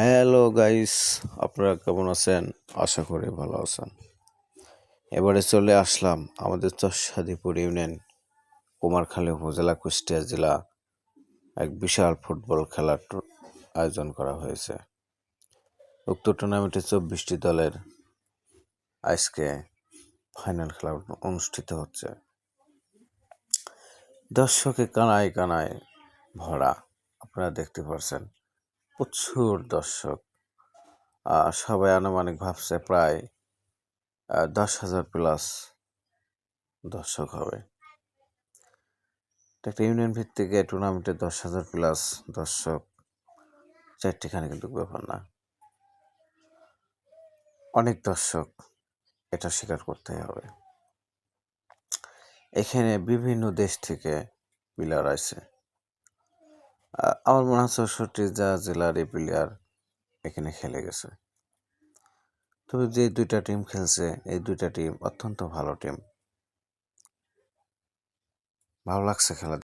Hello guys, আপনারা কেমন আছেন? আশা করি ভালো আছেন। এবারে চলে আসলাম আমাদের চরসাদিপুর ইউনিয়ন, কুমারখালী উপজেলা, কুষ্টিয়া জেলা। এক বিশাল ফুটবল খেলার আয়োজন করা হয়েছে। উক্ত টুর্নামেন্টে চব্বিশটি দলের আজকে ফাইনাল খেলা অনুষ্ঠিত হচ্ছে। দর্শকে কানায় কানায় ভরা, আপনারা দেখতে পাচ্ছেন প্রচুর দর্শক। সবাই আনুমানিক ভাবছে প্রায় দশ হাজার প্লাস দর্শক হবে। একটা ইউনিয়ন ভিত্তিক টুর্নামেন্টে দশ হাজার প্লাস দর্শক, চারটিখানে কিন্তু ব্যাপার না। অনেক দর্শক এটা স্বীকার করতে হবে। এখানে বিভিন্ন দেশ থেকে প্লেয়ার আছে। আমার মনে হয় চৌষট্টি যা জেলার এই প্লেয়ার এখানে খেলে গেছে। তবে যে দুইটা টিম খেলছে, এই দুইটা টিম অত্যন্ত ভালো টিম ভালো লাগছে খেলা